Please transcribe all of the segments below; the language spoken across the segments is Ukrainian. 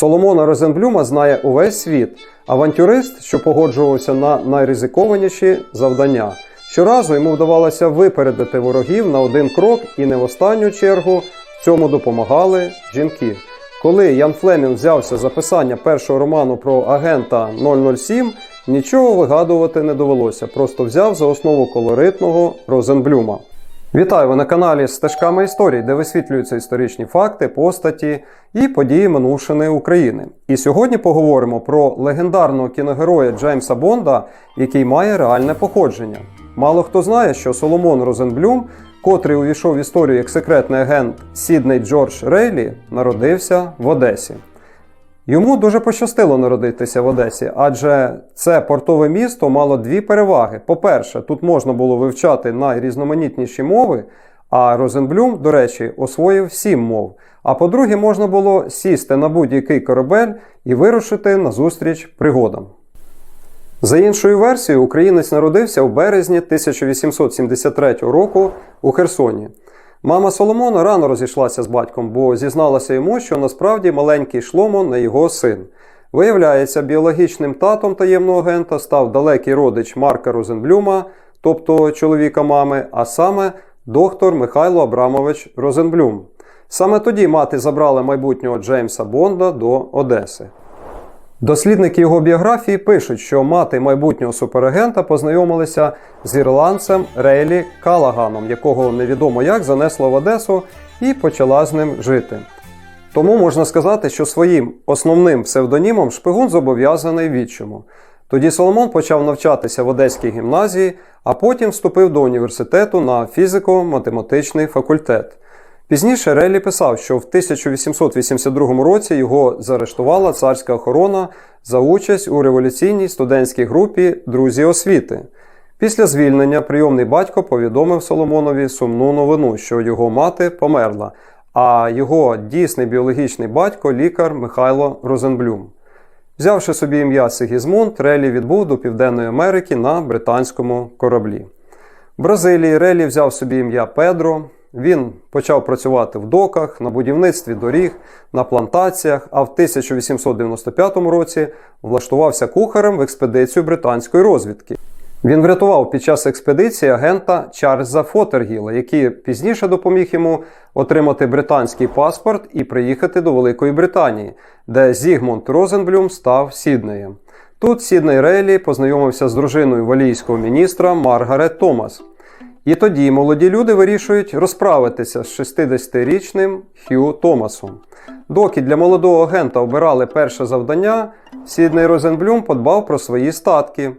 Соломона Розенблюма знає увесь світ, авантюрист, що погоджувався на найризикованіші завдання. Щоразу йому вдавалося випередити ворогів на один крок, і не в останню чергу цьому допомагали жінки. Коли Ян Флемінг взявся за писання першого роману про агента 007, нічого вигадувати не довелося, просто взяв за основу колоритного Розенблюма. Вітаю ви на каналі Стежками історії, де висвітлюються історичні факти, постаті і події минувшини України. І сьогодні поговоримо про легендарного кіногероя Джеймса Бонда, який має реальне походження. Мало хто знає, що Соломон Розенблюм, котрий увійшов в історію як секретний агент Сідней Джордж Рейлі, народився в Одесі. Йому дуже пощастило народитися в Одесі, адже це портове місто мало дві переваги. По-перше, тут можна було вивчати найрізноманітніші мови, а Розенблюм, до речі, освоїв сім мов. А по-друге, можна було сісти на будь-який корабель і вирушити на зустріч пригодам. За іншою версією, українець народився в березні 1873 року у Херсоні. Мама Соломона рано розійшлася з батьком, бо зізналася йому, що насправді маленький шломо не його син. Виявляється, біологічним татом таємного агента став далекий родич Марка Розенблюма, тобто чоловіка мами, а саме доктор Михайло Абрамович Розенблюм. Саме тоді мати забрала майбутнього Джеймса Бонда до Одеси. Дослідники його біографії пишуть, що мати майбутнього суперагента познайомилися з ірландцем Рейлі Калаганом, якого невідомо як занесло в Одесу і почала з ним жити. Тому можна сказати, що своїм основним псевдонімом шпигун зобов'язаний відчому. Тоді Соломон почав навчатися в Одеській гімназії, а потім вступив до університету на фізико-математичний факультет. Пізніше Релі писав, що в 1882 році його заарештувала царська охорона за участь у революційній студентській групі Друзі освіти. Після звільнення прийомний батько повідомив Соломонові сумну новину, що його мати померла, а його дійсний біологічний батько лікар Михайло Розенблюм. Взявши собі ім'я Сигізмунд, Релі відбув до Південної Америки на британському кораблі. В Бразилії Релі взяв собі ім'я Педро. Він почав працювати в доках, на будівництві доріг, на плантаціях, а в 1895 році влаштувався кухарем в експедицію британської розвідки. Він врятував під час експедиції агента Чарльза Фотергіла, який пізніше допоміг йому отримати британський паспорт і приїхати до Великої Британії, де Зігмунд Розенблюм став Сіднеєм. Тут Сідней Рейлі познайомився з дружиною валійського міністра Маргарет Томас. І тоді молоді люди вирішують розправитися з 60-річним Хью Томасом. Доки для молодого агента обирали перше завдання, Сідней Розенблюм подбав про свої статки.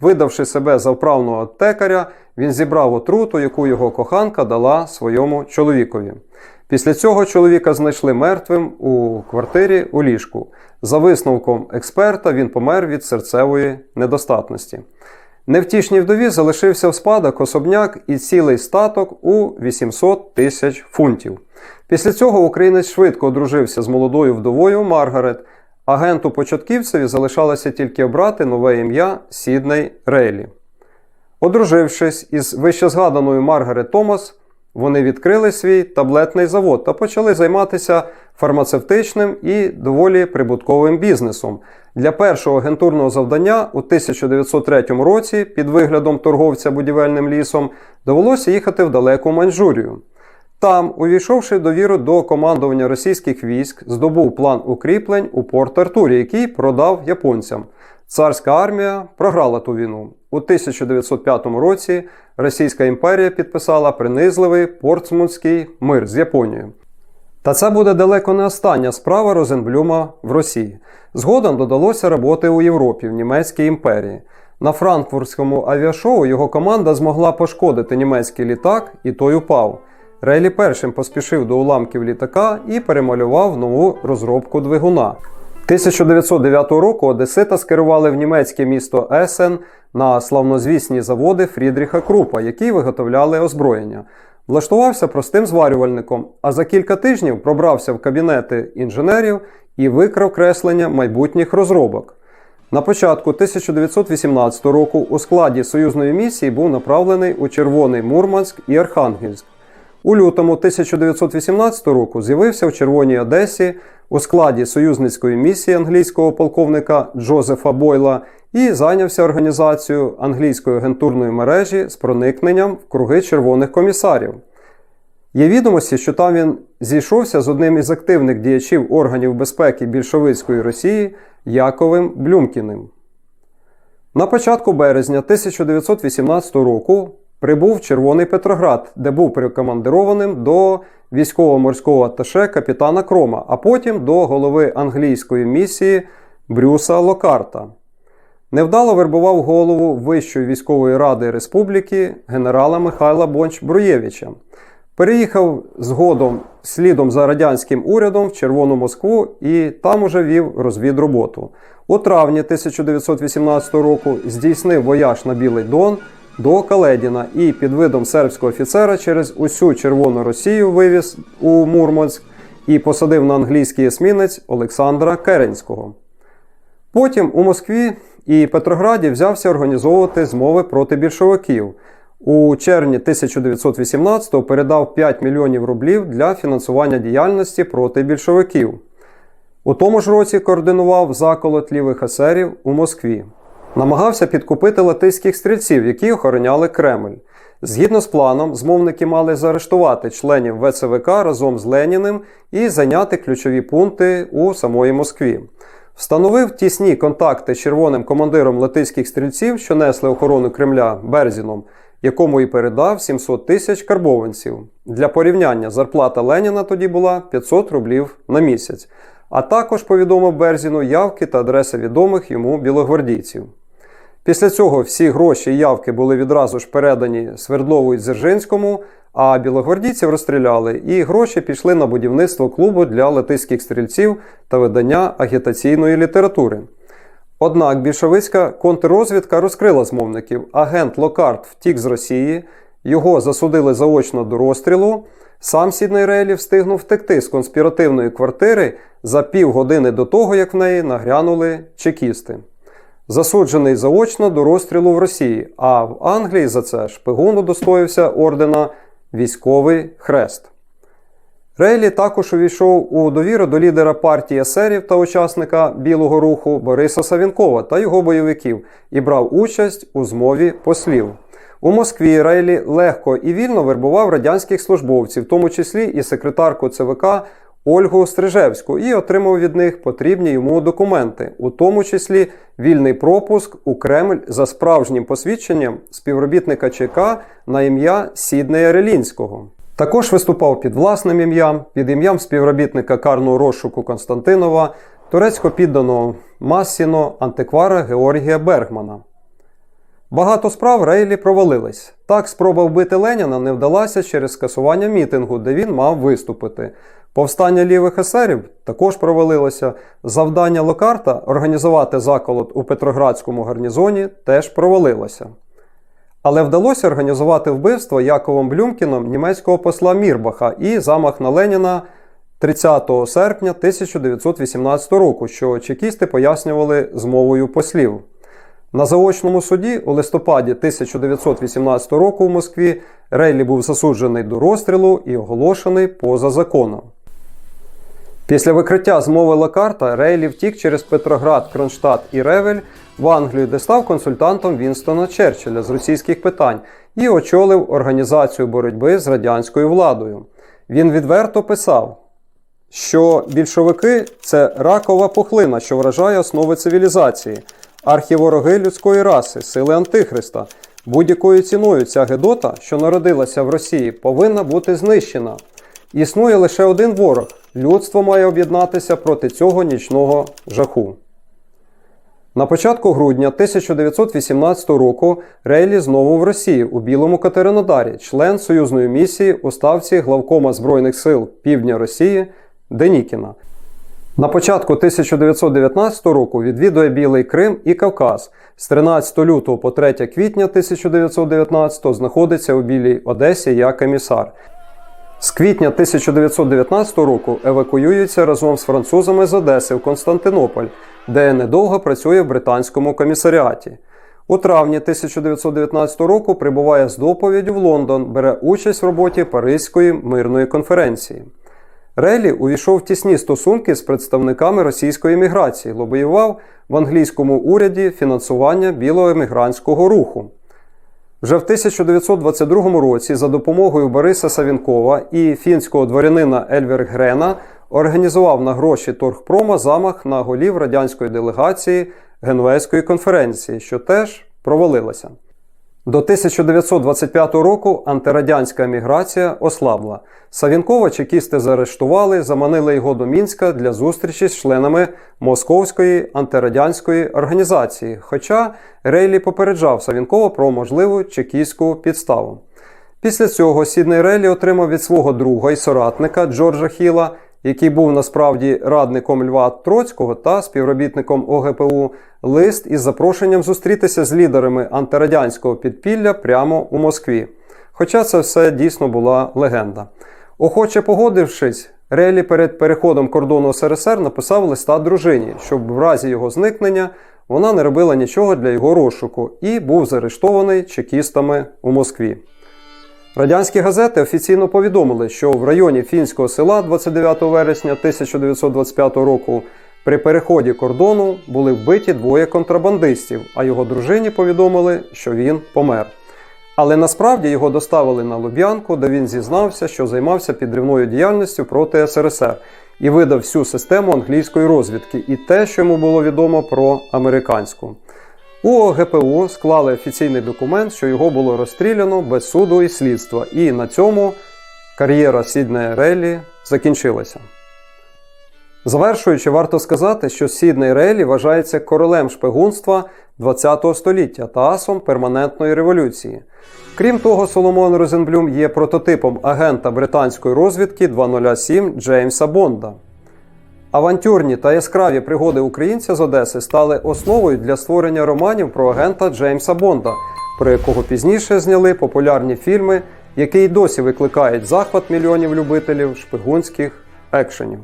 Видавши себе за вправного аптекаря, він зібрав отруту, яку його коханка дала своєму чоловікові. Після цього чоловіка знайшли мертвим у квартирі у ліжку. За висновком експерта, він помер від серцевої недостатності. Невтішній вдові залишився в спадок особняк і цілий статок у 800 тисяч фунтів. Після цього українець швидко одружився з молодою вдовою Маргарет. Агенту початківцеві залишалося тільки обрати нове ім'я Сідней Рейлі. Одружившись із вищезгаданою Маргарет Томас, вони відкрили свій таблетний завод та почали займатися фармацевтичним і доволі прибутковим бізнесом. Для першого агентурного завдання у 1903 році під виглядом торговця будівельним лісом довелося їхати в далеку Маньчжурію. Там, увійшовши довіру до командування російських військ, здобув план укріплень у Порт Артурі, який продав японцям. Царська армія програла ту війну. У 1905 році Російська імперія підписала принизливий Портсмутський мир з Японією. Та це буде далеко не остання справа Розенблюма в Росії. Згодом додалося роботи у Європі в Німецькій імперії. На франкфуртському авіашоу його команда змогла пошкодити німецький літак, і той упав. Рейлі першим поспішив до уламків літака і перемалював нову розробку двигуна. 1909 року Одесита скерували в німецьке місто Есен на славнозвісні заводи Фрідріха Крупа, які виготовляли озброєння. Влаштувався простим зварювальником, а за кілька тижнів пробрався в кабінети інженерів і викрав креслення майбутніх розробок. На початку 1918 року у складі союзної місії був направлений у Червоний Мурманськ і Архангельськ. У лютому 1918 року з'явився в Червоній Одесі у складі союзницької місії англійського полковника Джозефа Бойла і зайнявся організацією англійської агентурної мережі з проникненням в круги червоних комісарів. Є відомості, що там він зійшовся з одним із активних діячів органів безпеки більшовицької Росії Яковим Блюмкіним. На початку березня 1918 року прибув в Червоний Петроград, де був прикомандированим до військово-морського аташе капітана Крома, а потім до голови англійської місії Брюса Локарта. Невдало вербував голову Вищої військової ради республіки генерала Михайла Бонч Бруєвича. Переїхав згодом слідом за радянським урядом в Червону Москву і там уже вів розвідроботу. У травні 1918 року здійснив вояж на Білий Дон до Каледіна і під видом сербського офіцера через усю Червону Росію вивіз у Мурманськ і посадив на англійський есмінець Олександра Керенського. Потім у Москві і Петрограді взявся організовувати змови проти більшовиків. У червні 1918-го передав 5 мільйонів рублів для фінансування діяльності проти більшовиків. У тому ж році координував заколот лівих есерів у Москві. Намагався підкупити латиських стрільців, які охороняли Кремль. Згідно з планом, змовники мали заарештувати членів ВЦВК разом з Леніним і зайняти ключові пункти у самої Москві. Встановив тісні контакти з червоним командиром латиських стрільців, що несли охорону Кремля Берзіном, якому і передав 700 тисяч карбованців. Для порівняння зарплата Леніна тоді була 500 рублів на місяць, а також повідомив Берзіну явки та адреси відомих йому білогвардійців. Після цього всі гроші і явки були відразу ж передані Свердлову і Дзержинському, а білогвардійців розстріляли, і гроші пішли на будівництво клубу для латиських стрільців та видання агітаційної літератури. Однак більшовицька контррозвідка розкрила змовників. Агент Локарт втік з Росії, його засудили заочно до розстрілу. Сам Сідней Рейлі встигнув втекти з конспіративної квартири за півгодини до того, як в неї нагрянули чекісти. Засуджений заочно до розстрілу в Росії, а в Англії за це шпигун удостоївся ордена Військовий Хрест. Рейлі також увійшов у довіру до лідера партії есерів та учасника Білого руху Бориса Савінкова та його бойовиків і брав участь у змові послів. У Москві Рейлі легко і вільно вербував радянських службовців, в тому числі і секретарку ЦВК Ольгу Стрижевську, і отримав від них потрібні йому документи, у тому числі вільний пропуск у Кремль за справжнім посвідченням співробітника ЧК на ім'я Сіднея Релінського. Також виступав під власним ім'ям, під ім'ям співробітника карного розшуку Константинова, турецько підданого Массіно, антиквара Георгія Бергмана. Багато справ Рейлі провалились. Так, спроба вбити Леніна не вдалася через скасування мітингу, де він мав виступити. Повстання лівих есерів також провалилося. Завдання Локарта організувати заколот у Петроградському гарнізоні теж провалилося. Але вдалося організувати вбивство Яковом Блюмкіном німецького посла Мірбаха і замах на Леніна 30 серпня 1918 року, що чекісти пояснювали змовою послів. На заочному суді у листопаді 1918 року в Москві Рейлі був засуджений до розстрілу і оголошений поза законом. Після викриття змови Лакарта Рейлі втік через Петроград, Кронштадт і Ревель в Англію, де став консультантом Вінстона Черчилля з російських питань і очолив організацію боротьби з радянською владою. Він відверто писав, що більшовики це ракова пухлина, що вражає основи цивілізації, архівороги людської раси, сили Антихриста. Будь-якою ціною ця Гедота, що народилася в Росії, повинна бути знищена. Існує лише один ворог. Людство має об'єднатися проти цього нічного жаху. На початку грудня 1918 року Рейлі знову в Росії у Білому Катеринодарі, член союзної місії у ставці главкома Збройних сил Півдня Росії Денікіна. На початку 1919 року відвідує Білий Крим і Кавказ. З 13 лютого по 3 квітня 1919 знаходиться у Білій Одесі як комісар. З квітня 1919 року евакуюється разом з французами з Одеси в Константинополь, де недовго працює в британському комісаріаті. У травні 1919 року прибуває з доповіддю в Лондон, бере участь в роботі Паризької мирної конференції. Релі увійшов в тісні стосунки з представниками російської еміграції, лобіював в англійському уряді фінансування білого емігрантського руху. Вже в 1922 році за допомогою Бориса Савінкова і фінського дворянина Ельвергрена організував на гроші Торгпрома замах на голів радянської делегації Генуезької конференції, що теж провалилася. До 1925 року антирадянська еміграція ослабла. Савінкова чекісти заарештували, заманили його до Мінська для зустрічі з членами Московської антирадянської організації. Хоча Рейлі попереджав Савінкова про можливу чекістську підставу. Після цього Сідней Рейлі отримав від свого друга і соратника Джорджа Хіла, який був насправді радником Льва Троцького та співробітником ОГПУ, лист із запрошенням зустрітися з лідерами антирадянського підпілля прямо у Москві. Хоча це все дійсно була легенда. Охоче погодившись, Рейлі перед переходом кордону СРСР написав листа дружині, щоб в разі його зникнення вона не робила нічого для його розшуку і був заарештований чекістами у Москві. Радянські газети офіційно повідомили, що в районі фінського села 29 вересня 1925 року при переході кордону були вбиті двоє контрабандистів, а його дружині повідомили, що він помер. Але насправді його доставили на Луб'янку, де він зізнався, що займався підривною діяльністю проти СРСР і видав всю систему англійської розвідки і те, що йому було відомо про американську. У ОГПУ склали офіційний документ, що його було розстріляно без суду і слідства, і на цьому кар'єра Сіднея Реллі закінчилася. Завершуючи, варто сказати, що Сідней Рейлі вважається королем шпигунства ХХ століття та асом перманентної революції. Крім того, Соломон Розенблюм є прототипом агента британської розвідки 207 Джеймса Бонда. Авантюрні та яскраві пригоди українця з Одеси стали основою для створення романів про агента Джеймса Бонда, про якого пізніше зняли популярні фільми, які й досі викликають захват мільйонів любителів шпигунських екшенів.